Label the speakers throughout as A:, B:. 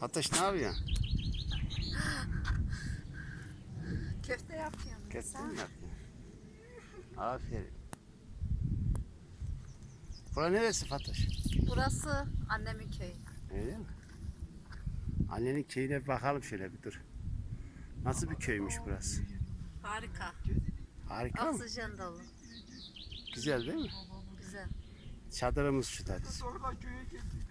A: Fatoş ne yapıyorsun?
B: Köfte yapıyorum.
A: Köfte mi yapıyorsun? Aferin. Bura neresi Fatoş?
B: Burası annemin köyü.
A: Öyle mi? Annenin köyüne bir bakalım şöyle bir dur. Nasıl bir köymüş burası?
B: Harika.
A: Harika mı?
B: Oksijen dolu.
A: Güzel değil mi?
B: Güzel.
A: Çadırımız şu tabii.
C: Sonradan köye geldik.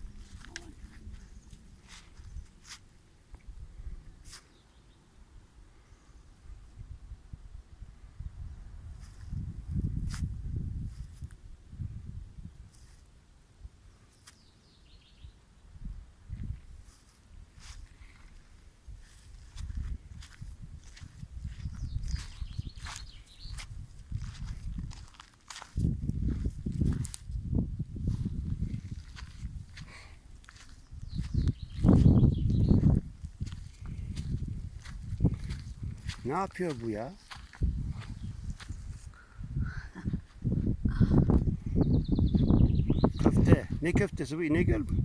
A: Ne yapıyor bu ya? Köfte. Ne köftesi bu? İnegöl mü?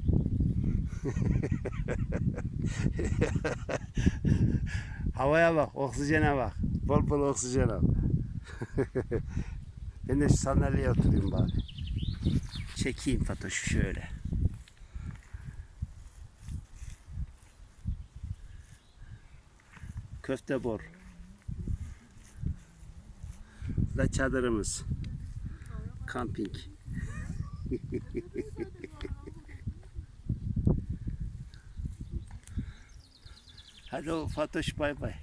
A: Havaya bak, oksijene bak. Bol bol oksijen al. ben de şu sandalyeye oturayım bari. Çekeyim Fatoş'u şöyle. Köfte bor. Da çadırımız. Kamping. Hadi Fatoş bay bay.